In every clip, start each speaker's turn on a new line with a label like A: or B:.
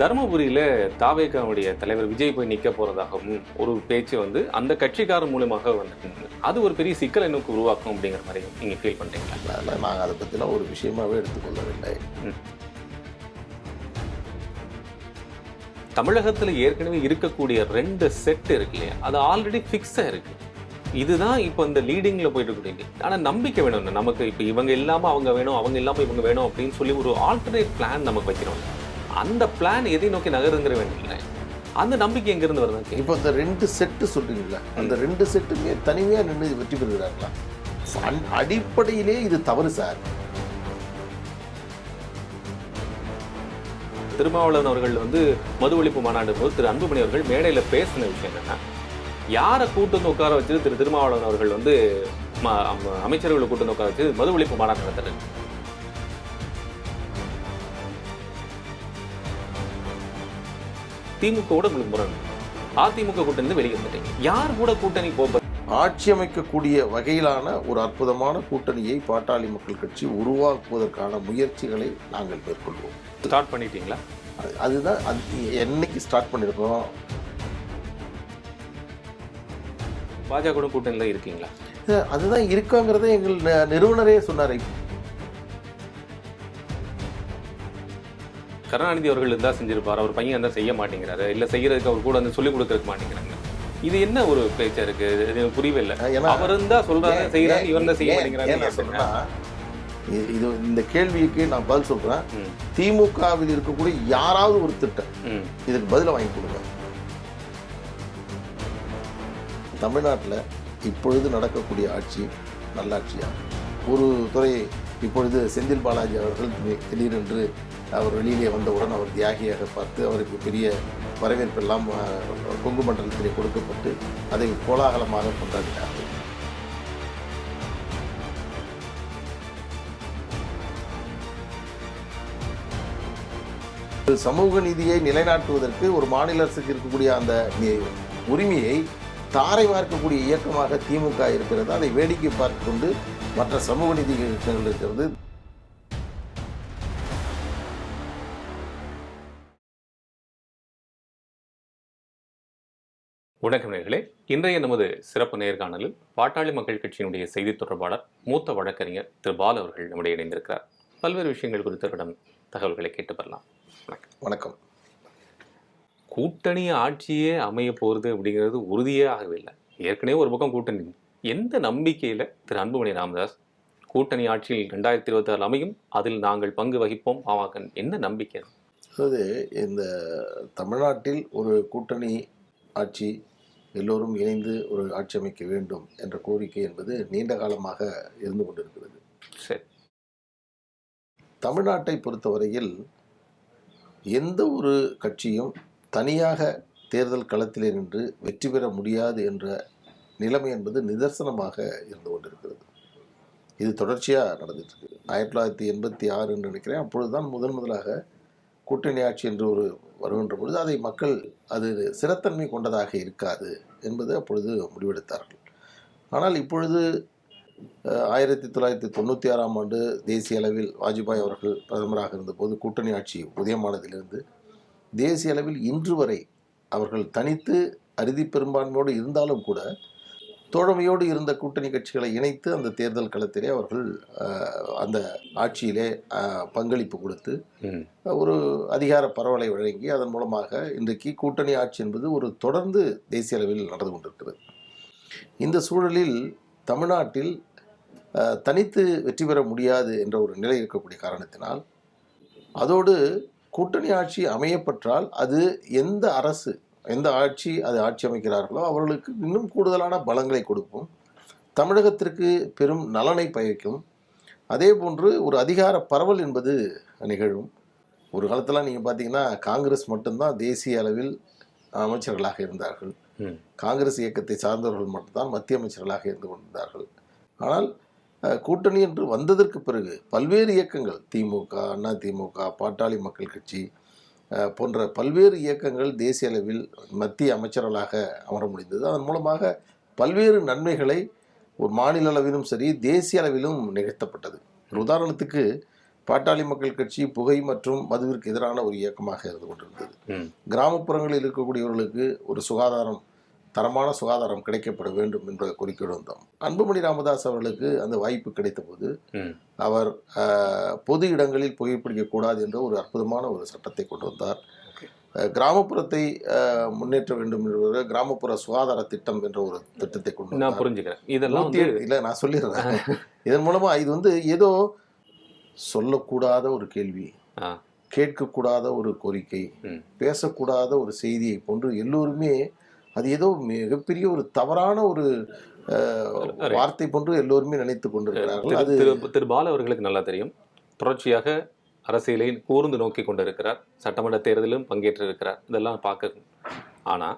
A: தருமபுரியில தாவேகாவுடைய தலைவர் விஜய் போய் நிக்க போறதாகவும் ஒரு பேச்சு வந்து அந்த கட்சிக்காரர் மூலமாக வந்து அது ஒரு பெரிய சிக்கலை நோக்கி உருவாக்கும் அப்படிங்கிற மாதிரி நீங்க ஃபீல் பண்றீங்களா?
B: அதனால் நாங்கள் அதை பற்றிலாம் ஒரு விஷயமாவே எடுத்துக்கொள்ளவில்லை.
A: தமிழகத்துல ஏற்கனவே இருக்கக்கூடிய ரெண்டு செட் இருக்கு இல்லையா? அது ஆல்ரெடி ஃபிக்ஸா இருக்கு. இதுதான் இப்போ இந்த லீடிங்ல போயிட்டு இருக்கு. ஆனா நம்பிக்கை வேணும். நமக்கு இப்போ இவங்க இல்லாம அவங்க வேணும் அவங்க இல்லாம இவங்க வேணும் அப்படின்னு சொல்லி ஒரு ஆல்டர்னேட் பிளான் நமக்கு வைக்கிறோம். அந்த பிளான் எதை நோக்கி நகருங்கிற இல்லை. அந்த நம்பிக்கை எங்க இருந்து வருது
B: இப்போ இந்த ரெண்டு செட்டு சொல்றீங்களா அந்த ரெண்டு செட்டுமே தனிமையாக நின்று வெற்றி பெறுகிறார்களா? அடிப்படையிலே இது தவறு சார்
A: திருமாவளவன் அவர்கள் வந்து மது ஒழிப்பு மாநாடு போது திரு அன்புமணி அவர்கள் மேடையில பேசின விஷயம் என்னன்னா யாரை கூட்டு வந்து உட்கார வச்சு திரு திருமாவளவன் அவர்கள் வந்து அமைச்சர்களை கூட்டு வந்து உட்கார வச்சு மது ஒழிப்பு மாநாடு நடத்துறது திமுக கூட உங்களுக்கு முரண். அதிமுக கூட்டணி வெளியே வந்துட்டீங்க யார் கூட கூட்டணி போக
B: ஆட்சி அமைக்கக்கூடிய வகையிலான ஒரு அற்புதமான கூட்டணியை பாட்டாளி மக்கள் கட்சி உருவாக்குவதற்கான முயற்சிகளை நாங்கள் மேற்கொள்வோம்.
A: ஸ்டார்ட் பண்ணிட்டீங்களா?
B: அது- அதுதான் அது என்னைக்கு ஸ்டார்ட் பண்ணியிருக்கோம்
A: பாஜக கூட கூட்டணியில் இருக்கீங்களா?
B: அதுதான் இருக்காங்கிறத எங்கள் நிறுவனரே சொன்னார்.
A: கருணாநிதி அவர்கள் இருந்தா செஞ்சிருப்பார். அவர் பையன் இருந்தா செய்ய மாட்டேங்கிறாரு. இல்ல செய்யறதுக்கு அவர் கூட வந்து சொல்லி கொடுக்கறதுக்கு மாட்டேங்கிறாங்க. இது என்ன ஒரு பேச்சா இருக்கு? இது எனக்கு புரியவே இல்லை. அவர் இருந்தா செய்யறாரு
B: ஏன்,
A: இவர் தான் செய்ய
B: சொல்றேன்னா, இது- இந்த கேள்விக்கு நான் பதில் சொல்றேன். திமுகவில் இருக்கக்கூடிய யாராவது ஒரு திட்டம் இதுக்கு பதிலை வாங்கி கொடுங்க. தமிழ்நாட்டில் இப்பொழுது நடக்கக்கூடிய ஆட்சி நல்லாட்சியா? ஒரு துறை இப்பொழுது செந்தில் பாலாஜி அவர்கள் திடீரென்று அவர் வெளியிலே வந்தவுடன் அவர் தியாகியாக பார்த்து அவருக்கு பெரிய வரவேற்பெல்லாம் கொங்கு மண்டலத்திலே கொடுக்கப்பட்டு அதை கோலாகலமாக கொண்டாடினார்கள் சமூக நீதியை நிலைநாட்டுவதற்கு ஒரு மாநில அரசுக்கு இருக்கக்கூடிய அந்த உரிமையை தாரை பார்க்கக்கூடிய இயக்கமாக திமுக இருக்கிறது. அதை வேடிக்கை பார்த்து கொண்டு மற்ற சமூக நீதி இயக்கங்கள் இருக்கிறது.
A: வணக்கம் நேர்களே இன்றைய நமது சிறப்பு நேர்காணலில் பாட்டாளி மக்கள் கட்சியினுடைய செய்தி தொடர்பாளர் மூத்த வழக்கறிஞர் திரு பால் அவர்கள் நம்முடைய இணைந்திருக்கிறார். பல்வேறு விஷயங்கள் குறித்து அவரிடம் தகவல்களை கேட்டு பெறலாம் வணக்கம். கூட்டணி ஆட்சியே அமைய போறது அப்படிங்கிறது உறுதியே ஆகவில்லை ஏற்கனவே ஒரு பக்கம் கூட்டணி. எந்த நம்பிக்கையில திரு அன்புமணி ராமதாஸ் கூட்டணி ஆட்சியில் ரெண்டாயிரத்தி இருபத்தி ஆறு அமையும்? அதில் நாங்கள் பங்கு வகிப்போம். பாமக என்ன நம்பிக்கை?
B: அதாவது இந்த தமிழ்நாட்டில் ஒரு கூட்டணி ஆட்சி எல்லோரும் இணைந்து ஒரு ஆட்சி அமைக்க வேண்டும் என்ற கோரிக்கை என்பது நீண்ட காலமாக இருந்து கொண்டிருக்கிறது.
A: சரி.
B: தமிழ்நாட்டை பொறுத்தவரையில் எந்த ஒரு கட்சியும் தனியாக தேர்தல் களத்திலே நின்று வெற்றி பெற முடியாது என்ற நிலைமை என்பது நிதர்சனமாக இருந்து கொண்டிருக்கிறது. இது தொடர்ச்சியாக நடந்துட்டு இருக்கு ஆயிரத்தி தொள்ளாயிரத்தி எண்பத்தி ஆறு என்று நினைக்கிறேன். அப்பொழுதுதான் முதன் முதலாக கூட்டணி ஆட்சி என்று ஒரு வருகின்ற பொழுது அதை மக்கள் அது சிறத்தன்மை கொண்டதாக இருக்காது. என்பது அப்பொழுது முடிவெடுத்தார்கள். ஆனால் இப்பொழுது ஆயிரத்தி தொள்ளாயிரத்தி தொண்ணூற்றி ஆறாம் ஆண்டு தேசிய அளவில் வாஜ்பாய் அவர்கள் பிரதமராக இருந்தபோது கூட்டணி ஆட்சி உதயமானதிலிருந்து தேசிய அளவில் இன்று வரை அவர்கள் தனித்து அறுதி பெரும்பான்மையோடு இருந்தாலும் கூட தோழமையோடு இருந்த கூட்டணி கட்சிகளை இணைத்து அந்த தேர்தல் களத்திலே அவர்கள் அந்த ஆட்சியிலே பங்களிப்பு கொடுத்து ஒரு அதிகார பரவலை வழங்கி அதன் மூலமாக இன்றைக்கு கூட்டணி ஆட்சி என்பது ஒரு தொடர்ந்து தேசிய அளவில் நடந்து கொண்டிருக்கிறது. இந்த சூழலில் தமிழ்நாட்டில் தனித்து வெற்றி பெற முடியாது என்ற ஒரு நிலை இருக்கக்கூடிய காரணத்தினால் அதோடு கூட்டணி ஆட்சி அமையப்பெற்றால் அது எந்த அரசு எந்த ஆட்சி அது ஆட்சி அமைக்கிறார்களோ அவர்களுக்கு இன்னும் கூடுதலான பலங்களை கொடுக்கும் தமிழகத்திற்கு பெரும் நலனை பயக்கும். அதே போன்று ஒரு அதிகார பரவல் என்பது நிகழும். ஒரு காலத்தில் நீங்கள் பார்த்தீங்கன்னா காங்கிரஸ் மட்டும்தான் தேசிய அளவில் அமைச்சர்களாக இருந்தார்கள். காங்கிரஸ் இயக்கத்தை சார்ந்தவர்கள் மட்டும்தான் மத்திய அமைச்சர்களாக இருந்து கொண்டிருந்தார்கள். ஆனால் கூட்டணி என்று வந்ததற்கு பிறகு பல்வேறு இயக்கங்கள் திமுக அண்ணா திமுக பாட்டாளி மக்கள் கட்சி போன்ற பல்வேறு இயக்கங்கள் தேசிய அளவில் மத்திய அமைச்சர்களாக அமர முடிந்தது. அதன் மூலமாக பல்வேறு நன்மைகளை ஒரு மாநில அளவிலும் சரி தேசிய அளவிலும் நிகழ்த்தப்பட்டது. ஒரு உதாரணத்துக்கு பாட்டாளி மக்கள் கட்சி புகை மற்றும் மதுவிற்கு எதிரான ஒரு இயக்கமாக இருந்து கொண்டிருந்தது. கிராமப்புறங்களில் இருக்கக்கூடியவர்களுக்கு ஒரு சுகாதாரம் தரமான சுகாதாரம் கிடைக்கப்பட வேண்டும் என்ற கோரிக்கையோடு வந்தோம் அன்புமணி ராமதாஸ் அவர்களுக்கு அந்த வாய்ப்பு கிடைத்தபோது
A: ம்.
B: அவர் பொது இடங்களில் புகைப்பிடிக்கக்கூடாது என்ற ஒரு அற்புதமான ஒரு சட்டத்தை கொண்டு வந்தார் கிராமப்புறத்தை முன்னேற்ற வேண்டும் என்ற கிராமப்புற சுகாதார திட்டம் என்ற ஒரு திட்டத்தை கொண்டு
A: நான் புரிஞ்சுக்கிறேன் இதெல்லாம்
B: இல்ல நான் சொல்லிடுறேன் இதன் மூலமா இது வந்து ஏதோ சொல்லக்கூடாத ஒரு கேள்வி. கேட்கக்கூடாத ஒரு கோரிக்கை. பேசக்கூடாத ஒரு செய்தியை போன்று எல்லோருமே அது ஏதோ மிகப்பெரிய ஒரு தவறான ஒரு. வார்த்தை போன்று எல்லோருமே நினைத்து கொண்டிருக்கிறார்கள். அது
A: திரு பால அவர்களுக்கு நல்லா தெரியும். தொடர்ச்சியாக அரசியலை கூர்ந்து நோக்கி கொண்டிருக்கிறார். சட்டமன்ற தேர்தலிலும் பங்கேற்றிருக்கிறார். இதெல்லாம் பார்க்க ஆனா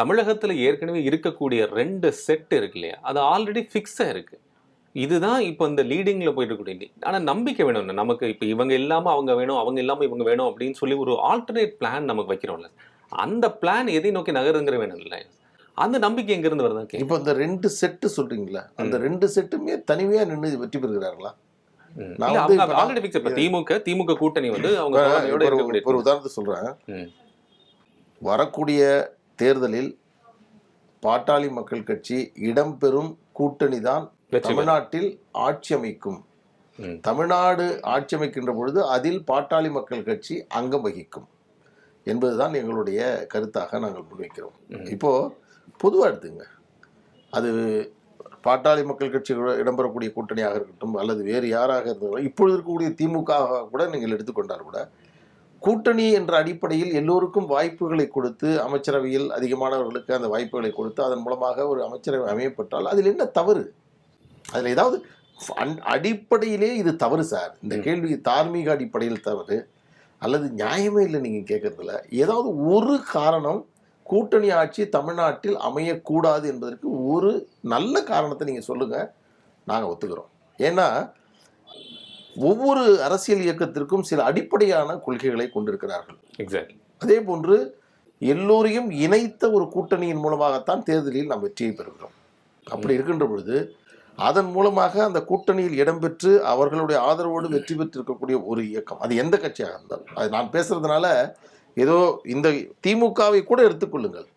A: தமிழகத்துல ஏற்கனவே இருக்கக்கூடிய ரெண்டு செட் இருக்கு இல்லையா? அது ஆல்ரெடி ஃபிக்ஸா இருக்கு. இதுதான் இப்போ இந்த லீடிங்ல போயிட்டு இருக்கக்கூடிய ஆனா நம்பிக்கை வேணும். நமக்கு இப்போ இவங்க இல்லாம அவங்க வேணும் அவங்க இல்லாம இவங்க வேணும் அப்படின்னு சொல்லி ஒரு ஆல்டர்னேட் பிளான் நமக்கு வைக்கிறோம்ல. அந்த பிளான் எதை நோக்கி நகருங்கிற வேணும் இல்லை. அந்த நம்பிக்கை எங்க இருந்து வருதா
B: இப்போ இந்த ரெண்டு செட்டு சொல்றீங்களா அந்த ரெண்டு செட்டுமே தனிமையா நின்று வெற்றி பெறுகிறார்களா?
A: திமுக திமுக கூட்டணி வந்து அவங்க
B: ஒரு- உதாரணத்தை சொல்றேன். வரக்கூடிய தேர்தலில் பாட்டாளி மக்கள் கட்சி இடம்பெறும் கூட்டணி தான். தமிழ்நாட்டில் ஆட்சி அமைக்கும். தமிழ்நாடு ஆட்சி அமைக்கின்ற பொழுது அதில் பாட்டாளி மக்கள் கட்சி அங்கம் வகிக்கும். என்பதுதான் எங்களுடைய கருத்தாக நாங்கள் முன்வைக்கிறோம்.
A: ம்.
B: இப்போ பொதுவாக எடுத்துங்க. அது பாட்டாளி மக்கள் கட்சி கூட இடம்பெறக்கூடிய கூட்டணியாக இருக்கட்டும் அல்லது வேறு யாராக இருந்தாலும் இப்பொழுது இருக்கக்கூடிய திமுக கூட நீங்கள் எடுத்துக்கொண்டால் கூட கூட்டணி என்ற அடிப்படையில் எல்லோருக்கும் வாய்ப்புகளை கொடுத்து அமைச்சரவையில் அதிகமானவர்களுக்கு அந்த வாய்ப்புகளை கொடுத்து அதன் மூலமாக ஒரு அமைச்சரவை அமையப்பட்டால் அதில் என்ன தவறு? அதில் ஏதாவது அடிப்படையிலே இது தவறு சார். இந்த. கேள்வி தார்மீக அடிப்படையில் தவறு. அல்லது நியாயமே இல்லை நீங்கள் கேட்கறதுல. ஏதாவது ஒரு காரணம் கூட்டணி ஆட்சி தமிழ்நாட்டில் அமையக்கூடாது என்பதற்கு ஒரு நல்ல காரணத்தை நீங்கள் சொல்லுங்கள் நாங்கள் ஒத்துக்கிறோம். ஏன்னா ஒவ்வொரு அரசியல் இயக்கத்திற்கும் சில அடிப்படையான கொள்கைகளை கொண்டிருக்கிறார்கள்.
A: எக்ஸாக்ட்லி
B: அதே போன்று எல்லோரையும் இணைத்த ஒரு கூட்டணியின் மூலமாகத்தான் தேர்தலில் நாம் வெற்றியை பெறுகிறோம். அப்படி இருக்கின்ற பொழுது அதன் மூலமாக அந்த கூட்டணியில் இடம்பெற்று அவர்களுடைய ஆதரவோடு வெற்றி பெற்றிருக்கக்கூடிய ஒரு இயக்கம். அது எந்த கட்சியாக இருந்தாலும். அது நான் பேசுறதுனால ஏதோ இந்த திமுகவை கூட எடுத்துக்கொள்ளுங்கள்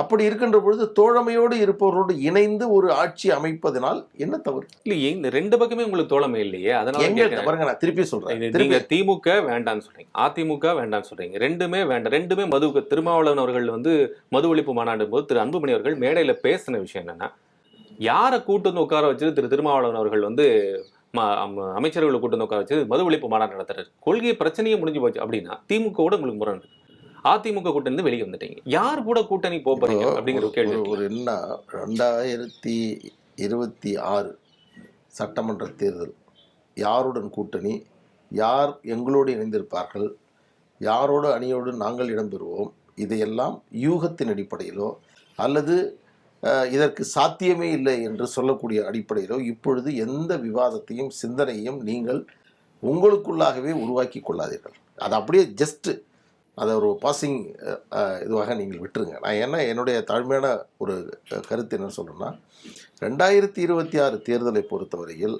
B: அப்படி இருக்கின்ற பொழுது தோழமையோடு இருப்பவரோடு இணைந்து ஒரு ஆட்சி அமைப்பதனால் என்ன தவறு?
A: இல்லையே இந்த ரெண்டு பக்கமே உங்களுக்கு தோழமை இல்லையே அதனால
B: எங்க. பாருங்க நான் திருப்பி சொல்றேன்.
A: நீங்க திமுக வேண்டாம்னு சொல்றீங்க. அதிமுக வேண்டாம்னு சொல்றீங்க. ரெண்டுமே வேண்டாம். ரெண்டுமே மது திருமாவளவன் அவர்கள் வந்து மது ஒழிப்பு மாநாடு போது திரு அன்புமணி அவர்கள் மேடையில பேசின விஷயம் என்னன்னா யாரை கூட்டு வந்து உட்கார வச்சு திரு திருமாவளவன் அவர்கள் வந்து அமைச்சர்களை கூட்டு வந்து உட்கார வச்சு மது ஒழிப்பு மாநாடு நடத்துறாரு. கொள்கை பிரச்சனையே முடிஞ்சு போச்சு அப்படின்னா திமுகவோட உங்களுக்கு முரண். அதிமுக கூட்டணி வெளியே வந்துட்டீங்க. யார் கூட கூட்டணி போறீங்க அப்படிங்கிற கேள்வி
B: ஒரு- என்ன ரெண்டாயிரத்தி இருபத்தி ஆறு சட்டமன்ற தேர்தல் யாருடன் கூட்டணி? யார் எங்களோடு இணைந்திருப்பார்கள்? யாரோடு அணியோடு நாங்கள் இடம்பெறுவோம் இதையெல்லாம் யூகத்தின் அடிப்படையிலோ அல்லது இதற்கு சாத்தியமே இல்லை என்று சொல்லக்கூடிய அடிப்படையிலோ இப்பொழுது எந்த விவாதத்தையும் சிந்தனையும் நீங்கள் உங்களுக்குள்ளாகவே உருவாக்கி கொள்ளாதீர்கள். அது அப்படியே ஜஸ்ட்டு அதை ஒரு பாசிங் இதுவாக நீங்கள் விட்டுருங்க. நான் என்ன என்னுடைய தாழ்மையான ஒரு கருத்து என்ன சொல்கிறேன்னா ரெண்டாயிரத்தி இருபத்தி ஆறு தேர்தலை பொறுத்தவரையில்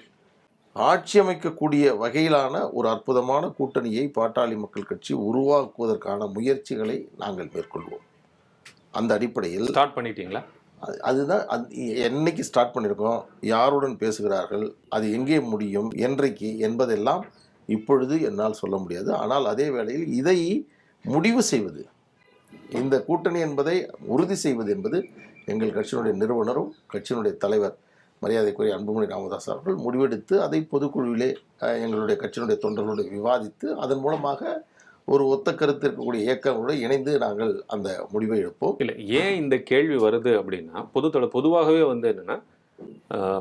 B: ஆட்சி அமைக்கக்கூடிய வகையிலான ஒரு அற்புதமான கூட்டணியை பாட்டாளி மக்கள் கட்சி உருவாக்குவதற்கான முயற்சிகளை நாங்கள் மேற்கொள்வோம். அந்த அடிப்படையில்
A: ஸ்டார்ட் பண்ணிட்டீங்களா?
B: அது- அதுதான் அது என்னைக்கு ஸ்டார்ட் பண்ணியிருக்கோம் யாருடன் பேசுகிறார்கள் அது எங்கே முடியும் என்றைக்கு என்பதெல்லாம் இப்பொழுது என்னால் சொல்ல முடியாது. ஆனால் அதே வேளையில் இதை முடிவு செய்வது இந்த கூட்டணி என்பதை உறுதி செய்வது என்பது எங்கள் கட்சியினுடைய நிறுவனரும் கட்சியினுடைய தலைவர் மரியாதைக்குரிய அன்புமணி ராமதாஸ் அவர்கள் முடிவெடுத்து அதை பொதுக்குழுவிலே எங்களுடைய கட்சியினுடைய தொண்டர்களோடு விவாதித்து அதன் மூலமாக ஒரு ஒத்த கருத்து இருக்கக்கூடிய இயக்கங்களோடு இணைந்து நாங்கள் அந்த முடிவை எடுப்போம்.
A: இல்ல ஏன் இந்த கேள்வி வருது அப்படின்னா பொதுத்தொட பொதுவாகவே வந்து என்னன்னா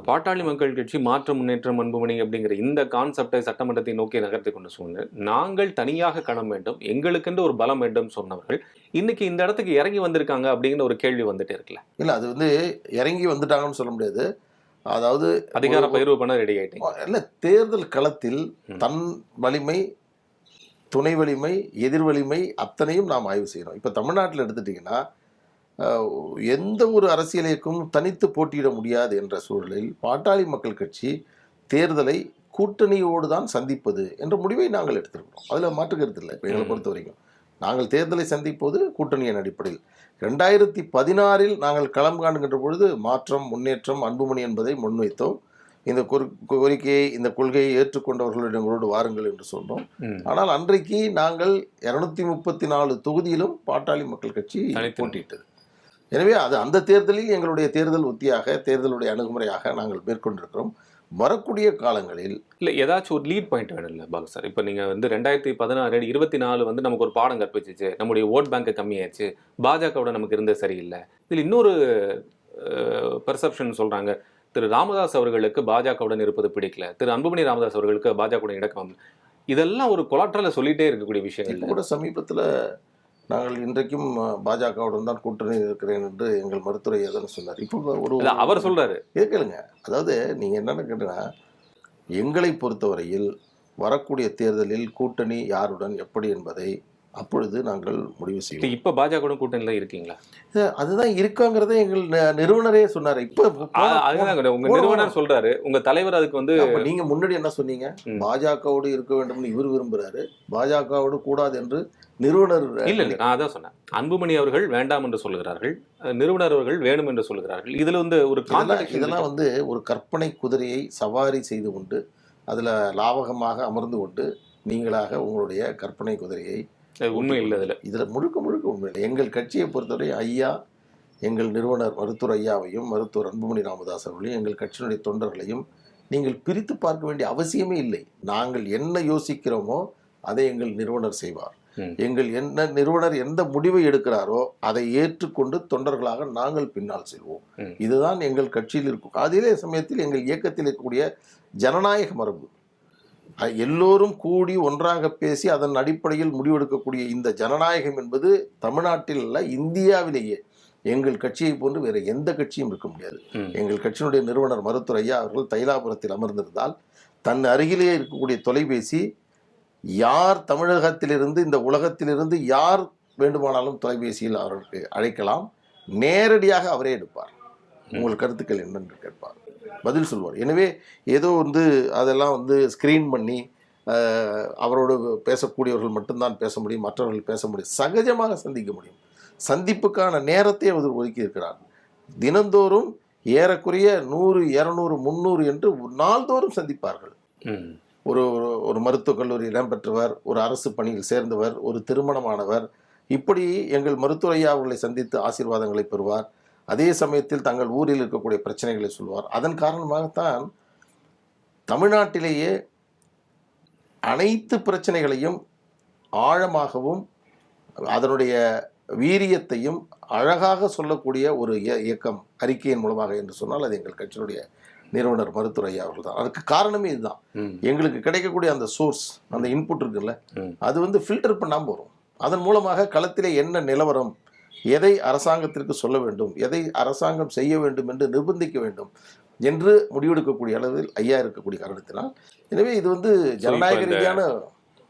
A: பாட்டாளி மக்கள் கட்சி மாற்று முன்னேற்றம் அன்புமணி அப்படிங்கிற இந்த கான்செப்டை சட்டமன்றத்தை நோக்கி நகர்த்தி கொண்டு சொன்ன நாங்கள் தனியாக களம் வேண்டும் எங்களுக்கென்று ஒரு பலம் வேண்டும் சொன்னவர்கள் இன்னைக்கு இந்த இடத்துக்கு இறங்கி வந்திருக்காங்க அப்படிங்கிற ஒரு கேள்வி வந்துட்டே இருக்குல்ல?
B: இல்லை அது வந்து இறங்கி வந்துட்டாங்கன்னு சொல்ல முடியாது. அதாவது
A: அதிகார பகிர்வு பண்ண ரெடி ஆயிட்டீங்க.
B: இல்லை தேர்தல் களத்தில். தன் வலிமை துணை வலிமை எதிர் வலிமை அத்தனையும் நாம் ஆய்வு செய்யணும் இப்போ தமிழ்நாட்டில் எடுத்துட்டிங்கன்னா எந்த ஒரு அரசியல் இயக்கமும் தனித்து போட்டியிட முடியாது என்ற சூழலில் பாட்டாளி மக்கள் கட்சி தேர்தலை கூட்டணியோடு தான் சந்திப்பது என்ற முடிவை நாங்கள் எடுத்திருக்கிறோம். அதில் மாற்று கருத்து இல்லை. இப்போ எங்களை. பொறுத்த வரைக்கும் நாங்கள் தேர்தலை சந்திப்பது கூட்டணியின் அடிப்படையில். ரெண்டாயிரத்தி பதினாறில் நாங்கள் களம் காணுகின்ற பொழுது மாற்றம் முன்னேற்றம் அன்புமணி என்பதை முன்வைத்தோம். இந்த கோரி- கோரிக்கையை இந்த கொள்கையை ஏற்றுக்கொண்டவர்களிடம் எங்களோடு வாருங்கள் என்று சொன்னோம். ஆனால் அன்றைக்கு நாங்கள் இருநூத்தி முப்பத்தி நாலு தொகுதியிலும் பாட்டாளி மக்கள் கட்சி போட்டியிட்டது. எனவே அது அந்த தேர்தலில் எங்களுடைய தேர்தல் உத்தியாக தேர்தலுடைய அணுகுமுறையாக நாங்கள் மேற்கொண்டிருக்கிறோம். வரக்கூடிய காலங்களில்
A: இல்ல ஏதாச்சும் ஒரு லீட் பாயிண்ட் வேணும் இல்ல பாலு சார். இப்போ நீங்க வந்து ரெண்டாயிரத்தி பதினாறு இருபத்தி நாலு வந்து நமக்கு ஒரு பாடம் கற்பிச்சிச்சு நம்முடைய ஓட் பேங்க் கம்மியாயிருச்சு பாஜகவோட நமக்கு இருந்தது சரியில்லை. இதில் இன்னொரு பெர்செப்ஷன் சொல்றாங்க. திரு ராமதாஸ் அவர்களுக்கு பாஜகவுடன் இருப்பது பிடிக்கல. திரு அன்புமணி ராமதாஸ் அவர்களுக்கு பாஜகவுடன் இடக்கம் இதெல்லாம் ஒரு கொலாட்ரல சொல்லிட்டே இருக்கக்கூடிய விஷயம்
B: கூட சமீபத்தில் நாங்கள் இன்றைக்கும் பாஜகவுடன் தான் கூட்டணி இருக்கிறேன் என்று எங்கள் மருத்துவரை எதன்னு சொன்னார். இப்போ ஒரு
A: அவர் சொல்றாரு.
B: கேளுங்க. அதாவது நீங்க என்னன்னு கேட்டீங்கன்னா எங்களை பொறுத்தவரையில் வரக்கூடிய தேர்தலில் கூட்டணி யாருடன் எப்படி என்பதை அப்பொழுது நாங்கள் முடிவு செய்வோம்.
A: இப்ப பாஜகவுடன் கூட்டணியில இருக்கீங்களா?
B: அதுதான் இருக்காங்கிறத எங்கள் நிறுவனரே சொன்னார். இப்ப
A: அதுதான் உங்க நிறுவனர் சொல்றாரு. உங்க தலைவர் அதுக்கு வந்து
B: நீங்க முன்னாடி என்ன சொன்னீங்க. பாஜகவோடு இருக்க வேண்டும்னு இவர் விரும்புறாரு. பாஜகவோடு கூடாது என்று நிறுவனர்
A: இல்ல இல்ல நான் அதான் சொன்னேன். அன்புமணி அவர்கள் வேண்டாம் என்று சொல்லுகிறார்கள். அஹ் நிறுவனர் அவர்கள் வேணும் என்று சொல்லுகிறார்கள். இதுல வந்து ஒரு
B: இதெல்லாம். வந்து ஒரு கற்பனை குதிரையை சவாரி செய்து கொண்டு அதுல லாவகமாக அமர்ந்து கொண்டு நீங்களாக உங்களுடைய கற்பனை குதிரையை
A: உண்மை இல்லை அதுல.
B: இதுல முழுக்க முழுக்க உண்மை இல்லை. எங்கள் கட்சியை பொறுத்தவரை ஐயா எங்கள் நிறுவனர் மருத்துவர் ஐயாவையும் மருத்துவர் அன்புமணி ராமதாஸ் அவர்களையும் எங்கள் கட்சியினுடைய தொண்டர்களையும் நீங்கள் பிரித்து பார்க்க வேண்டிய அவசியமே இல்லை. நாங்கள் என்ன யோசிக்கிறோமோ அதை எங்கள் நிறுவனர் செய்வார். எங்கள் என்ன நிறுவனர் எந்த முடிவை எடுக்கிறாரோ அதை ஏற்றுக்கொண்டு தொண்டர்களாக நாங்கள் பின்னால் செல்வோம். இதுதான் எங்கள் கட்சியில் இருக்கும். அதே சமயத்தில் எங்கள் இயக்கத்தில் இருக்கக்கூடிய ஜனநாயக மரபு. எல்லோரும் கூடி ஒன்றாக பேசி அதன் அடிப்படையில் முடிவெடுக்கக்கூடிய இந்த ஜனநாயகம் என்பது தமிழ்நாட்டில் அல்ல இந்தியாவிலேயே. எங்கள் கட்சியை போன்று வேறு எந்த கட்சியும் இருக்க முடியாது. எங்கள் கட்சியினுடைய நிறுவனர் மருத்துவர் ஐயா அவர்கள் தைலாபுரத்தில் அமர்ந்திருந்தால் தன் அருகிலே இருக்கக்கூடிய தொலைபேசி யார் தமிழகத்திலிருந்து இந்த உலகத்திலிருந்து யார் வேண்டுமானாலும் தொலைபேசியில் அவருக்கு அழைக்கலாம். நேரடியாக அவரே எடுப்பார். உங்கள் கருத்துக்கள் என்னென்று கேட்பார். பதில் சொல்வார். எனவே ஏதோ வந்து அதெல்லாம் வந்து ஸ்க்ரீன் பண்ணி அவரோடு பேசக்கூடியவர்கள் மட்டும்தான் பேச முடியும் மற்றவர்கள் பேச முடியும் சகஜமாக சந்திக்க முடியும். சந்திப்புக்கான நேரத்தை அவர் ஒதுக்கி இருக்கிறார். தினந்தோறும் ஏறக்குறைய நூறு இரநூறு முந்நூறு என்று நாள்தோறும் சந்திப்பார்கள். ஒரு ஒரு- ஒரு மருத்துவக் கல்லூரி இடம்பெற்றவர் ஒரு அரசு பணியில் சேர்ந்தவர் ஒரு திருமணமானவர் இப்படி எங்கள் மருத்துவ ஐயா அவர்களை சந்தித்து ஆசீர்வாதங்களை பெறுவார். அதே சமயத்தில் தங்கள் ஊரில் இருக்கக்கூடிய பிரச்சனைகளை சொல்வார் அதன் காரணமாகத்தான் தமிழ்நாட்டிலேயே அனைத்து பிரச்சனைகளையும் ஆழமாகவும் அதனுடைய வீரியத்தையும் அழகாக சொல்லக்கூடிய ஒரு இய- இயக்கம் அறிக்கையின் மூலமாக என்று சொன்னால் அது எங்கள் கட்சியினுடைய நிறுவனர் மருத்துவ ஐயா அவர்கள் தான் அதுக்கு காரணமே இதுதான். எங்களுக்கு கிடைக்கக்கூடிய அந்த சோர்ஸ் அந்த இன்புட் இருக்குல்ல. அது வந்து ஃபில்டர் பண்ணாமல் வரும் அதன் மூலமாக களத்திலே என்ன நிலவரம் எதை அரசாங்கத்திற்கு சொல்ல வேண்டும்? எதை அரசாங்கம் செய்ய வேண்டும் என்று நிர்பந்திக்க வேண்டும்? என்று முடிவெடுக்கக்கூடிய அளவில் ஐயா இருக்கக்கூடிய காரணத்தினால். எனவே இது வந்து ஜனநாயக ரீதியான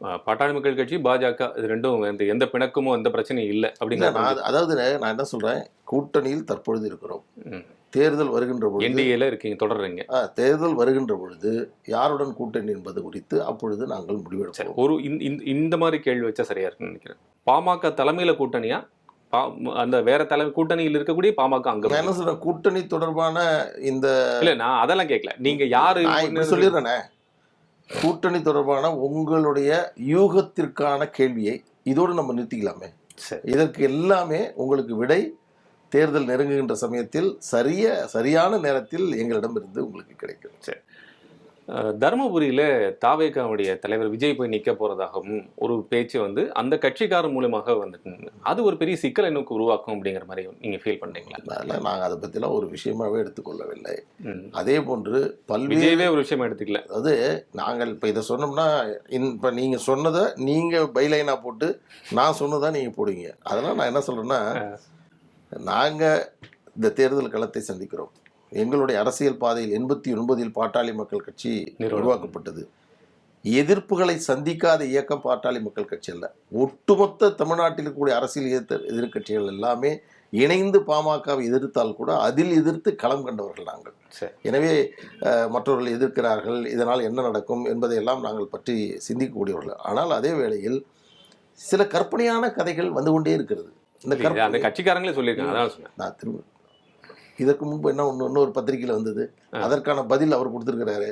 A: பாட்டாளி மக்கள் கட்சி பாஜக இது ரெண்டும் எந்த எந்த பிணக்குமோ எந்த பிரச்சனையும் இல்லை அப்படிங்கிற
B: நான் அது- அதாவது நான் என்ன சொல்றேன்? கூட்டணியில் தற்பொழுது இருக்கிறோம். தேர்தல் வருகின்ற பொழுது
A: என்டிஏல இருக்கீங்க தொடர்றீங்க.
B: தேர்தல் வருகின்ற பொழுது யாருடன் கூட்டணி என்பது குறித்து அப்பொழுது நாங்கள் முடிவெடுப்போம்.
A: ஒரு இந்த- மாதிரி கேள்வி வச்சா சரியா இருக்குன்னு நினைக்கிறேன். பாமக தலைமையில கூட்டணியா? அந்த வேற தலைமை கூட்டணியில் இருக்கக்கூடிய பாமக அங்க
B: என்ன சொல்றேன் கூட்டணி தொடர்பான இந்த
A: இல்ல நான் அதெல்லாம் கேட்கல நீங்க யாரு
B: சொல்லிடுறேனே. கூட்டணி தொடர்பான உங்களுடைய யூகத்திற்கான கேள்வியை இதோடு நம்ம நிறுத்திக்கலாமே.
A: சரி.
B: இதற்கு எல்லாமே உங்களுக்கு விடை. தேர்தல் நெருங்குகின்ற சமயத்தில் சரிய சரியான நேரத்தில் எங்களிடமிருந்து உங்களுக்கு கிடைக்கும்.
A: அஹ் தருமபுரியில தாவேகாவுடைய தலைவர் விஜய் போய் நிக்க போறதாகவும் ஒரு பேச்சு வந்து அந்த கட்சிக்காரர் மூலமாக வந்துட்டு அது ஒரு பெரிய சிக்கலை நோக்கி உருவாக்கும் அப்படிங்கிற மாதிரி நீங்க ஃபீல் பண்றீங்களா?
B: அதனால் நாங்கள் அதை பற்றிலாம் ஒரு விஷயமாவே எடுத்துக்கொள்ளவில்லை. அதே போன்று பல்வேறு
A: விஜயவே ஒரு விஷயம் எடுத்துக்கல.
B: அதாவது நாங்கள் இப்போ இதை சொன்னோம்னா இப்போ நீங்கள் சொன்னதை நீங்கள் பைலைனாக போட்டு நான் சொன்னதை நீங்கள் போடுவீங்க. அதெல்லாம் நான் என்ன சொல்கிறேன்னா நாங்கள் இந்த தேர்தல் களத்தை சந்திக்கிறோம். எங்களுடைய அரசியல் பாதையில் எண்பத்தி ஒன்பதில் பாட்டாளி மக்கள் கட்சி. உருவாக்கப்பட்டது. எதிர்ப்புகளை சந்திக்காத இயக்கம் பாட்டாளி மக்கள் கட்சி அல்ல. ஒட்டுமொத்த தமிழ்நாட்டில் இருக்கக்கூடிய அரசியல் எதிர்த்த எதிர்க்கட்சிகள் எல்லாமே இணைந்து பாமகவை எதிர்த்தால் கூட அதில் எதிர்த்து களம் கண்டவர்கள் நாங்கள். எனவே மற்றவர்கள் எதிர்க்கிறார்கள் இதனால் என்ன நடக்கும் என்பதையெல்லாம் நாங்கள் பற்றி சிந்திக்கக்கூடியவர்கள். ஆனால் அதே வேளையில் சில கற்பனையான கதைகள் வந்து கொண்டே இருக்கிறது. இந்த
A: கட்சிக்காரங்களே சொல்லியிருக்காங்க
B: நான் திரும்ப இதற்கு முன்பு என்ன ஒன்று இன்னொரு பத்திரிகையில் வந்தது. அதற்கான பதில் அவர் கொடுத்திருக்கிறாரு.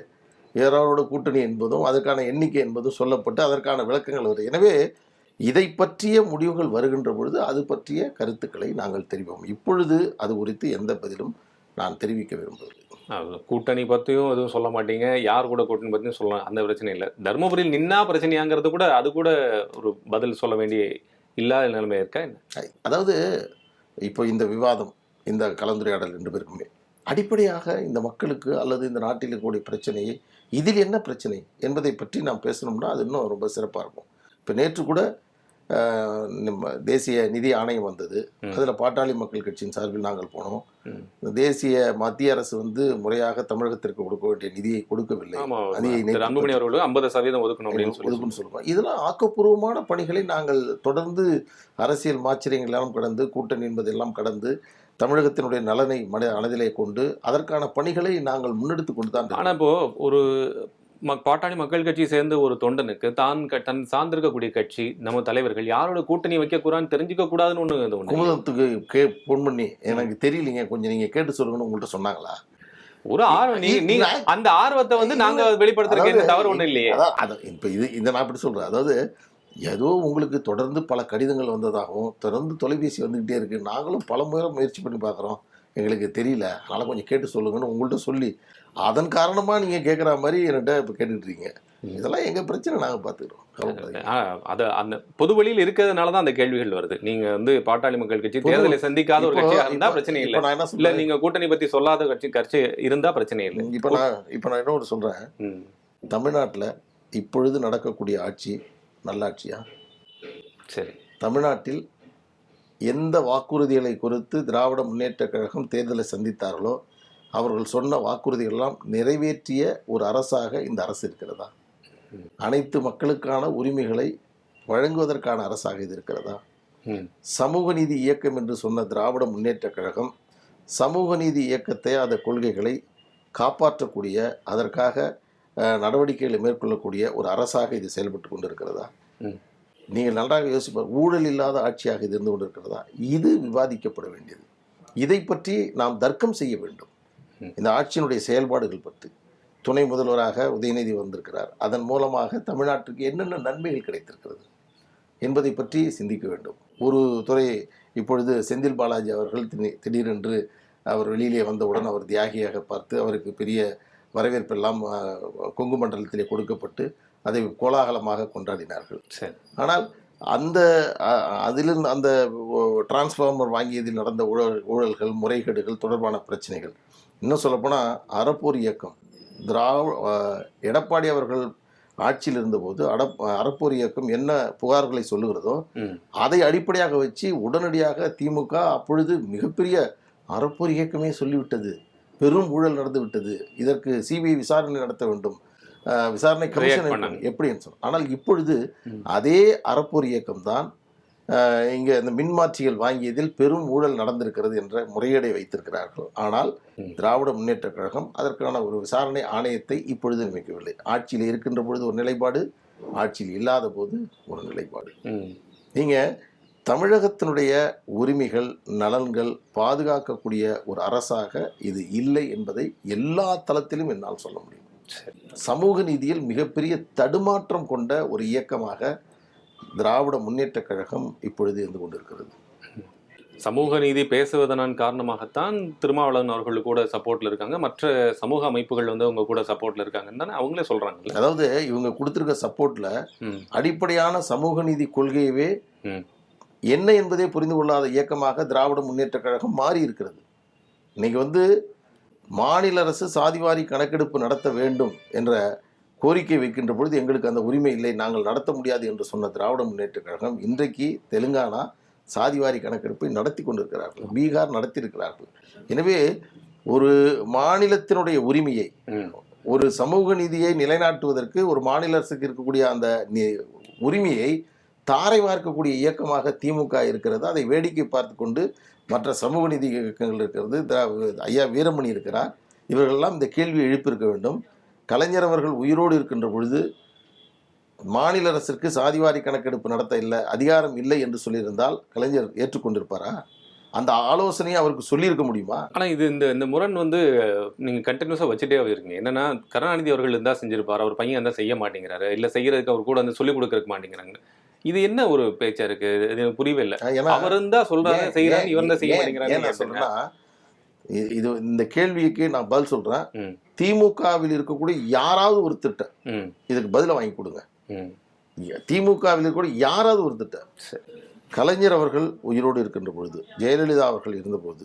B: ஏறாரோட கூட்டணி என்பதும் அதற்கான எண்ணிக்கை என்பதும் சொல்லப்பட்டு அதற்கான விளக்கங்கள் வருது. எனவே இதை பற்றிய முடிவுகள் வருகின்ற பொழுது அது பற்றிய கருத்துக்களை நாங்கள் தெரிவிப்போம். இப்பொழுது அது குறித்து எந்த பதிலும் நான் தெரிவிக்க விரும்பவில்லை.
A: கூட்டணி பத்தியும் எதுவும் சொல்ல மாட்டீங்க. யார் கூட கூட்டணி பத்தியும் சொல்லலாம். அந்த பிரச்சனை இல்லை. தர்மபுரியில் நின்னா பிரச்சனையாங்கிறது கூட அது கூட ஒரு பதில் சொல்ல வேண்டிய இல்லாத நிலைமை இருக்கா
B: அதாவது இப்போ இந்த விவாதம் இந்த கலந்துரையாடல் ரெண்டு பேருக்குமே. அடிப்படையாக இந்த மக்களுக்கு அல்லது இந்த நாட்டில் இருக்கக்கூடிய பிரச்சனையை இதில் என்ன பிரச்சனை என்பதை பற்றி நாம் பேசணும்னா அது இன்னும் ரொம்ப சிறப்பாக இருக்கும். இப்போ நேற்று கூட நம்ம தேசிய நிதி ஆணையம் வந்தது. அதில் பாட்டாளி மக்கள் கட்சியின் சார்பில் நாங்கள் போனோம். தேசிய மத்திய அரசு வந்து முறையாக தமிழகத்திற்கு கொடுக்க வேண்டிய நிதியை கொடுக்கவில்லை.
A: அன்புமணி ஐம்பது சதவீதம் ஒதுக்கணும்
B: ஒதுக்குன்னு சொல்லுவோம் இதெல்லாம் ஆக்கப்பூர்வமான பணிகளை நாங்கள் தொடர்ந்து அரசியல் மாச்சரியங்கள் எல்லாம் கடந்து கூட்டணி என்பதெல்லாம் கடந்து தமிழகத்தினுடைய நலனை மன மனதிலே கொண்டு அதற்கான பணிகளை நாங்கள் முன்னெடுத்து கொண்டு தான்
A: ஆனா இப்போ ஒரு பாட்டாளி மக்கள் கட்சி சேர்ந்த ஒரு தொண்டனுக்கு தான் தன் சார்ந்திருக்கக்கூடிய கட்சி நம்ம தலைவர்கள் யாரோட கூட்டணி வைக்க கூடாதுன்னு தெரிஞ்சுக்க கூடாதுன்னு ஒண்ணு
B: குமுதத்துக்கு கே ஃபோன் பண்ணி எனக்கு தெரியலீங்க கொஞ்சம் நீங்க கேட்டு சொல்லுங்கன்னு உங்கள்கிட்ட சொன்னாங்களா?
A: ஒரு ஆர்வம் நீ- நீங்க அந்த ஆர்வத்தை வந்து நாங்க வெளிப்படுத்துறதுக்கு தவறு ஒண்ணும் இல்லையே.
B: அதான் அது இப்போ இது இதை நான் இப்படி சொல்றேன் அதாவது ஏதோ உங்களுக்கு தொடர்ந்து பல கடிதங்கள் வந்ததாகவும் தொடர்ந்து தொலைபேசி வந்துக்கிட்டே இருக்கு. நாங்களும் பல முறை முயற்சி பண்ணி பார்க்குறோம். எங்களுக்கு தெரியல. அதனால கொஞ்சம் கேட்டு சொல்லுங்கன்னு உங்கள்கிட்ட சொல்லி அதன் காரணமா நீங்க கேட்குற மாதிரி என்கிட்ட இப்போ கேட்டுட்டு இருக்கீங்க. இதெல்லாம் எங்க பிரச்சனை நாங்க பார்த்துக்கிறோம்.
A: அது அந்த பொது வழியில் இருக்கிறதுனால தான் அந்த கேள்விகள் வருது. நீங்க வந்து பாட்டாளி மக்கள் கட்சி தேர்தலை சந்திக்காத ஒரு
B: இப்போ-
A: கட்சியா இருந்தா
B: இப்போ-
A: பிரச்சனை இல்லை.
B: நான் என்ன
A: இல்ல
B: சொல்றேன்
A: நீங்க கூட்டணி பத்தி சொல்லாத கட்சி கட்சி இருந்தா பிரச்சனை இல்லை.
B: இப்போ நான் இப்போ நான் இன்னொரு சொல்றேன்.
A: ம்.
B: தமிழ்நாட்டில் இப்பொழுது நடக்கக்கூடிய ஆட்சி நல்லாட்சியா?
A: சரி.
B: தமிழ்நாட்டில் எந்த வாக்குறுதிகளை குறித்து திராவிட முன்னேற்றக் கழகம் தேர்தலை சந்தித்தார்களோ அவர்கள் சொன்ன வாக்குறுதிகள் எல்லாம் நிறைவேற்றிய ஒரு அரசாக இந்த அரசு இருக்கிறதா? அனைத்து மக்களுக்கான உரிமைகளை வழங்குவதற்கான அரசாக இது இருக்கிறதா. சமூக நீதி இயக்கம் என்று சொன்ன திராவிட முன்னேற்றக் கழகம் சமூக நீதி இயக்கத்தை அந்த கொள்கைகளை காப்பாற்றக்கூடிய அதற்காக நடவடிக்கைகளை மேற்கொள்ளக்கூடிய ஒரு அரசாக இது செயல்பட்டு கொண்டிருக்கிறதா?
A: ம்.
B: நீங்கள் நன்றாக யோசிப்பார் ஊழல் இல்லாத ஆட்சியாக இது இருந்து கொண்டிருக்கிறதா? இது விவாதிக்கப்பட வேண்டியது. இதை பற்றி நாம் தர்க்கம் செய்ய வேண்டும். இந்த ஆட்சியினுடைய செயல்பாடுகள் பற்றி. துணை முதல்வராக உதயநிதி வந்திருக்கிறார். அதன் மூலமாக தமிழ்நாட்டுக்கு என்னென்ன நன்மைகள் கிடைத்திருக்கிறது என்பதை பற்றி சிந்திக்க வேண்டும். ஒரு துறை இப்பொழுது செந்தில் பாலாஜி அவர்கள் திடீ- திடீரென்று அவர் வெளியிலே வந்தவுடன் அவர் தியாகியாக பார்த்து அவருக்கு பெரிய வரவேற்பெல்லாம் கொங்கு மண்டலத்திலே கொடுக்கப்பட்டு அதை கோலாகலமாக கொண்டாடினார்கள்.
A: சரி.
B: ஆனால் அந்த அதிலிருந்து அந்த டிரான்ஸ்ஃபார்மர் வாங்கியதில் நடந்த ஊழல் ஊழல்கள் முறைகேடுகள் தொடர்பான பிரச்சனைகள். இன்னும் சொல்லப்போனால் அறப்போர் இயக்கம். திராவ அஹ், எடப்பாடி அவர்கள் ஆட்சியில் இருந்தபோது அடப் அறப்போர் இயக்கம் என்ன புகார்களை சொல்லுகிறதோ. அதை அடிப்படையாக வச்சு உடனடியாக திமுக அப்பொழுது மிகப்பெரிய அறப்போர் இயக்கமே சொல்லிவிட்டது. பெரும் ஊழல் நடந்து விட்டது இதற்கு சிபிஐ விசாரணை நடத்த வேண்டும் விசாரணை கமிஷன். எப்படின்னு சொன்ன ஆனால் இப்பொழுது. அதே அறப்போர் இயக்கம் தான் இங்கே இந்த மின்மாற்றிகள் வாங்கியதில் பெரும் ஊழல் நடந்திருக்கிறது என்ற முறையீடை வைத்திருக்கிறார்கள் ஆனால். திராவிட முன்னேற்றக் கழகம் அதற்கான ஒரு விசாரணை ஆணையத்தை இப்பொழுது நியமிக்கவில்லை ஆட்சியில் இருக்கின்ற பொழுது ஒரு நிலைப்பாடு ஆட்சியில் இல்லாத போது ஒரு நிலைப்பாடு. நீங்கள் தமிழகத்தினுடைய உரிமைகள் நலன்கள் பாதுகாக்கக்கூடிய ஒரு அரசாக இது இல்லை என்பதை எல்லா தளத்திலும் என்னால் சொல்ல முடியும்.
A: சரி.
B: சமூக நீதியில் மிகப்பெரிய தடுமாற்றம் கொண்ட ஒரு இயக்கமாக திராவிட முன்னேற்றக் கழகம் இப்பொழுது இருந்து கொண்டிருக்கிறது.
A: சமூக நீதி பேசுவதன் காரணமாகத்தான் திருமாவளவன் அவர்கள் கூட சப்போர்ட்ல இருக்காங்க. மற்ற சமூக அமைப்புகள் வந்து அவங்க கூட சப்போர்ட்ல இருக்காங்கன்னு தானே அவங்களே சொல்றாங்கல்ல.
B: அதாவது இவங்க கொடுத்திருக்க சப்போர்ட்ல
A: ம்.
B: அடிப்படையான சமூக நீதி கொள்கையவே. என்ன என்பதை புரிந்து கொள்ளாத இயக்கமாக திராவிட முன்னேற்றக் கழகம் மாறி இருக்கிறது. இன்னைக்கு வந்து மாநில அரசு சாதிவாரி கணக்கெடுப்பு நடத்த வேண்டும் என்ற கோரிக்கை வைக்கின்ற பொழுது எங்களுக்கு அந்த உரிமை இல்லை நாங்கள் நடத்த முடியாது என்று சொன்ன திராவிட முன்னேற்றக் கழகம் இன்றைக்கு தெலுங்கானா சாதிவாரி கணக்கெடுப்பை நடத்தி கொண்டிருக்கிறார்கள். பீகார் நடத்தியிருக்கிறார்கள் எனவே ஒரு மாநிலத்தினுடைய உரிமையை. ஒரு சமூக நீதியை நிலைநாட்டுவதற்கு ஒரு மாநில அரசுக்கு இருக்கக்கூடிய அந்த உரிமையை தாரை வார்க்கக்கூடிய இயக்கமாக திமுக இருக்கிறது. அதை வேடிக்கை பார்த்து கொண்டு மற்ற சமூக நீதி இயக்கங்கள் இருக்கிறது. ஐயா வீரமணி இருக்கிறார். இவர்களெல்லாம் இந்த கேள்வியை எழுப்பியிருக்க வேண்டும். கலைஞர் அவர்கள் உயிரோடு இருக்கின்ற பொழுது மாநில அரசிற்கு சாதிவாரி கணக்கெடுப்பு நடத்த இல்லை அதிகாரம் இல்லை என்று சொல்லியிருந்தால் கலைஞர் ஏற்றுக்கொண்டிருப்பாரா? அந்த ஆலோசனையை அவருக்கு சொல்லியிருக்க முடியுமா?
A: ஆனால் இது இந்த இந்த முரண் வந்து நீங்கள் கண்டினியூஸாக வச்சுட்டே இருக்கீங்க. என்னன்னா கருணாநிதி அவர்கள் இருந்தால் செஞ்சிருப்பார். அவர் பையன் இருந்தால் செய்ய மாட்டேங்கிறாரு. இல்லை செய்கிறதுக்கு அவர் கூட வந்து சொல்லிக் கொடுக்கறதுக்கு மாட்டேங்கிறாங்க. இது என்ன ஒரு பேச்சா இருக்கு? எனக்கு புரியவே இல்லை. அவர் இருந்தா செய்யறாரு
B: ஏன்,
A: இவர் இருந்தா செய்ய மாட்டேங்கிறாங்க
B: இது இந்த கேள்விக்கு நான் பதில் சொல்றேன். திமுகவில் இருக்கக்கூடிய யாராவது ஒரு திட்டம் இதுக்கு பதிலை வாங்கி கொடுங்க. திமுகவில் இருக்கக்கூடிய யாராவது ஒரு திட்டம். கலைஞர் அவர்கள் உயிரோடு இருக்கின்ற பொழுது ஜெயலலிதா அவர்கள் இருந்தபோது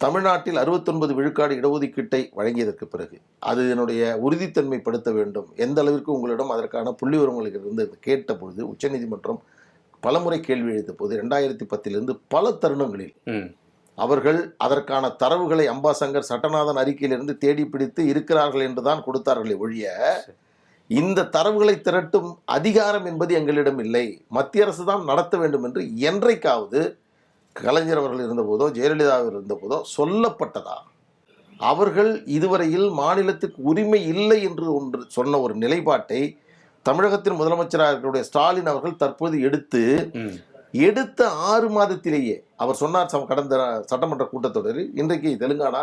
B: தமிழ்நாட்டில் அறுபத்தொன்பது விழுக்காடு இடஒதுக்கீட்டை வழங்கியதற்கு பிறகு அது என்னுடைய உறுதித்தன்மைப்படுத்த வேண்டும். எந்த அளவிற்கு உங்களிடம் அதற்கான புள்ளி விவரங்களுக்கு இருந்து கேட்ட பொழுது உச்சநீதிமன்றம் பலமுறை கேள்வி எழுத்த போது ரெண்டாயிரத்தி பத்திலிருந்து பல தருணங்களில் அவர்கள் அதற்கான தரவுகளை அம்பாசங்கர் சட்டநாதன் அறிக்கையிலிருந்து தேடி பிடித்து இருக்கிறார்கள் என்றுதான் கொடுத்தார்களே ஒழிய இந்த தரவுகளை திரட்டும் அதிகாரம் என்பது எங்களிடம் இல்லை. மத்திய அரசு தான் நடத்த வேண்டும் என்று என்றைக்காவது கலைஞர் அவர்கள் இருந்தபோதோ ஜெயலலிதா அவர்கள் இருந்தபோதோ சொல்லப்பட்டதா? அவர்கள் இதுவரையில் மாநிலத்துக்கு உரிமை இல்லை என்று ஒன்று சொன்ன ஒரு நிலைப்பாட்டை தமிழகத்தின் முதலமைச்சராக இருக்கக்கூடிய ஸ்டாலின் அவர்கள் தற்போது எடுத்து எடுத்த ஆறு மாதத்திலேயே அவர் சொன்னார் கடந்த சட்டமன்ற கூட்டத்தொடரில் இன்றைக்கு தெலுங்கானா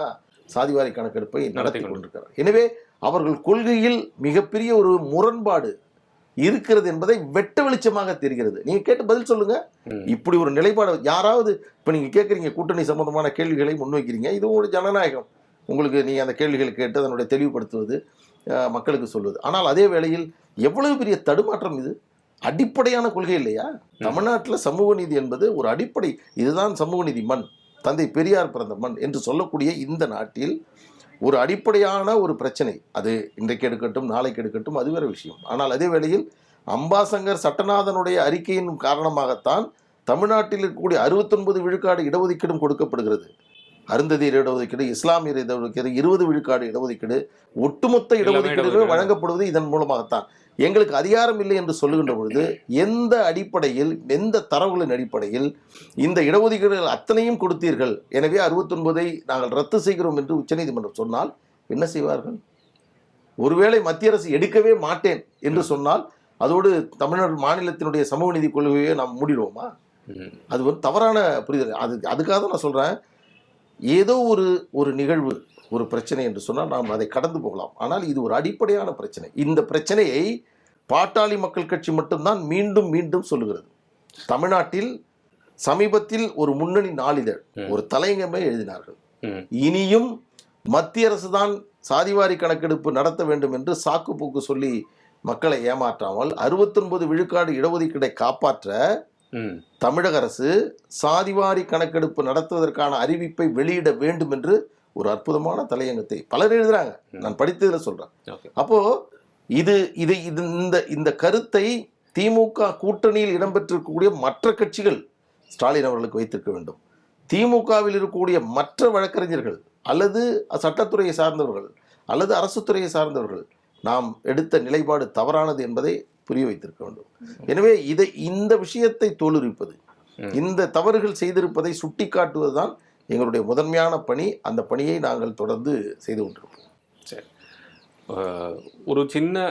B: சாதிவாரி கணக்கெடுப்பை நடத்தி கொண்டிருக்கிறார். எனவே அவர்கள் கொள்கையில் மிகப்பெரிய ஒரு முரண்பாடு இருக்கிறது என்பதை வெட்ட வெளிச்சமாக தெரிகிறது. நீங்க கேட்டு பதில் சொல்லுங்க. இப்படி ஒரு நிலைப்பாடு யாராவது இப்ப நீங்க கேட்குறீங்க கூட்டணி சம்பந்தமான கேள்விகளை முன்வைக்கிறீங்க இது ஒரு ஜனநாயகம். உங்களுக்கு நீங்க அந்த கேள்விகளை கேட்டு அதனுடைய தெளிவுபடுத்துவது மக்களுக்கு சொல்வது. ஆனால் அதே வேளையில் எவ்வளவு பெரிய தடுமாற்றம் இது? அடிப்படையான கொள்கை இல்லையா? தமிழ்நாட்டில் சமூக நீதி என்பது ஒரு அடிப்படை இதுதான் சமூக நீதி மண் தந்தை பெரியார் பிறந்த மண் என்று சொல்லக்கூடிய இந்த நாட்டில் ஒரு அடிப்படையான ஒரு பிரச்சனை. அது இன்றைக்கு எடுக்கட்டும் நாளைக்கு எடுக்கட்டும் அது வேற விஷயம். ஆனால் அதே வேளையில் அம்பாசங்கர் சட்டநாதனுடைய அறிக்கையின் காரணமாகத்தான் தமிழ்நாட்டில் இருக்கக்கூடிய அறுபத்தொன்பது விழுக்காடு இடஒதுக்கீடும் கொடுக்கப்படுகிறது. அருந்ததியர் இடஒதுக்கீடு இஸ்லாமியர் இடஒதுக்கீடு இருபது விழுக்காடு இடஒதுக்கீடு ஒட்டுமொத்த இடஒதுக்கீடுகள்
A: இடஒதுக்கீடு.
B: வழங்கப்படுவது இதன் மூலமாகத்தான். எங்களுக்கு அதிகாரம் இல்லை என்று சொல்லுகின்ற பொழுது எந்த அடிப்படையில் எந்த தரவுகளின் அடிப்படையில் இந்த இடஒதுக்கீடுகள் அத்தனையும் கொடுத்தீர்கள்? எனவே அறுபத்தொன்பதை நாங்கள் ரத்து செய்கிறோம் என்று உச்சநீதிமன்றம் சொன்னால் என்ன செய்வார்கள்? ஒருவேளை மத்திய அரசு எடுக்கவே மாட்டேன் என்று சொன்னால் அதோடு தமிழ்நாடு மாநிலத்தினுடைய சமூக நீதி கொள்கையை நாம் மூடிடுவோமா? அது வந்து தவறான புரிதல். அது அதுக்காக தான் நான் சொல்கிறேன் ஏதோ ஒரு ஒரு நிகழ்வு ஒரு பிரச்சனை என்று சொன்னால் நாம் அதை கடந்து போகலாம். ஆனால் இது ஒரு அடிப்படையான பிரச்சனை. இந்த பிரச்சனையை பாட்டாளி மக்கள் கட்சி மட்டும்தான் மீண்டும் மீண்டும் சொல்லுகிறது. தமிழ்நாட்டில் சமீபத்தில் ஒரு முன்னணி நாளிதழ். ஒரு தலையங்கமே எழுதினார்கள். இனியும் மத்திய அரசு தான் சாதிவாரி கணக்கெடுப்பு நடத்த வேண்டும் என்று சாக்கு போக்கு சொல்லி மக்களை ஏமாற்றாமல் அறுபத்தொன்பது விழுக்காடு இடஒதுக்கீடை காப்பாற்ற தமிழக அரசு சாதிவாரி கணக்கெடுப்பு நடத்துவதற்கான அறிவிப்பை வெளியிட வேண்டும் என்று ஒரு அற்புதமான தலையங்கத்தை பலர் எழுதுறாங்க. நான் படித்ததுல சொல்றேன்.
A: ஓகே.
B: அப்போ இது இது இது இந்த இந்த கருத்தை திமுக கூட்டணியில் இடம்பெற்றிருக்கக்கூடிய மற்ற கட்சிகள் ஸ்டாலின் அவர்களுக்கு வைத்திருக்க வேண்டும். திமுகவில் இருக்கக்கூடிய மற்ற வழக்கறிஞர்கள் அல்லது சட்டத்துறையை சார்ந்தவர்கள் அல்லது அரசு துறையை சார்ந்தவர்கள் நாம் எடுத்த நிலைப்பாடு தவறானது என்பதை புரிய வைத்திருக்க வேண்டும். எனவே இதை இந்த விஷயத்தை தோலுரிப்பது. இந்த தவறுகள் செய்திருப்பதை சுட்டிக்காட்டுவதுதான் எங்களுடைய முதன்மையான பணி அந்த பணியை நாங்கள் தொடர்ந்து செய்து கொண்டிருப்போம்.
A: சரி. ஒரு சின்ன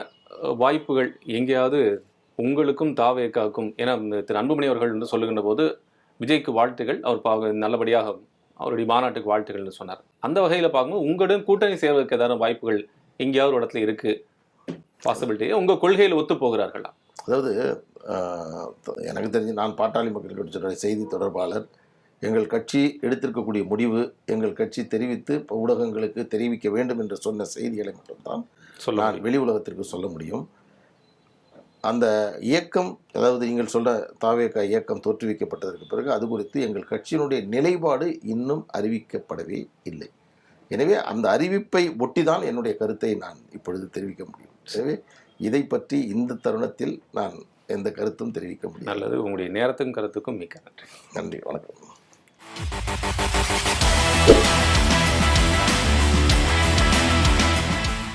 A: வாய்ப்புகள் எங்கேயாவது உங்களுக்கும் தாவேக்காக்கும் ஏன்னா திரு அன்புமணி அவர்கள் வந்து சொல்லுகின்ற போது விஜய்க்கு வாழ்த்துகள் அவர் பா நல்லபடியாக அவருடைய மாநாட்டுக்கு வாழ்த்துகள்னு சொன்னார். அந்த வகையில் பார்க்கும்போது உங்களுடன் கூட்டணி சேர்வதற்கு ஏதாவது வாய்ப்புகள் எங்கேயாவது ஒரு இடத்துல இருக்கு? பாசிபிலிட்டி உங்க கொள்கையில் ஒத்து போகிறார்களா?
B: அதாவது எனக்கு தெரிஞ்சு நான் பாட்டாளி மக்கள் கட்சியினுடைய செய்தி தொடர்பாளர் எங்கள் கட்சி எடுத்திருக்கக்கூடிய முடிவு எங்கள் கட்சி தெரிவித்து ஊடகங்களுக்கு தெரிவிக்க வேண்டும் என்று சொன்ன செய்திகளை மட்டும்தான் நான் வெளி உலகத்திற்கு சொல்ல முடியும். அந்த இயக்கம் அதாவது நீங்கள் சொல்ல தாவேக இயக்கம் தோற்றுவிக்கப்பட்டதற்கு பிறகு அது குறித்து எங்கள் கட்சியினுடைய நிலைப்பாடு இன்னும் அறிவிக்கப்படவே இல்லை. எனவே அந்த அறிவிப்பை ஒட்டிதான் என்னுடைய கருத்தை நான் இப்பொழுது தெரிவிக்க முடியும். எனவே இதை பற்றி இந்த தருணத்தில் நான் எந்த கருத்தும் தெரிவிக்க முடியும்
A: நல்லது. உங்களுடைய நேரத்துக்கும் கருத்துக்கும் மிக்க நன்றி.
B: நன்றி. வணக்கம். Thank you.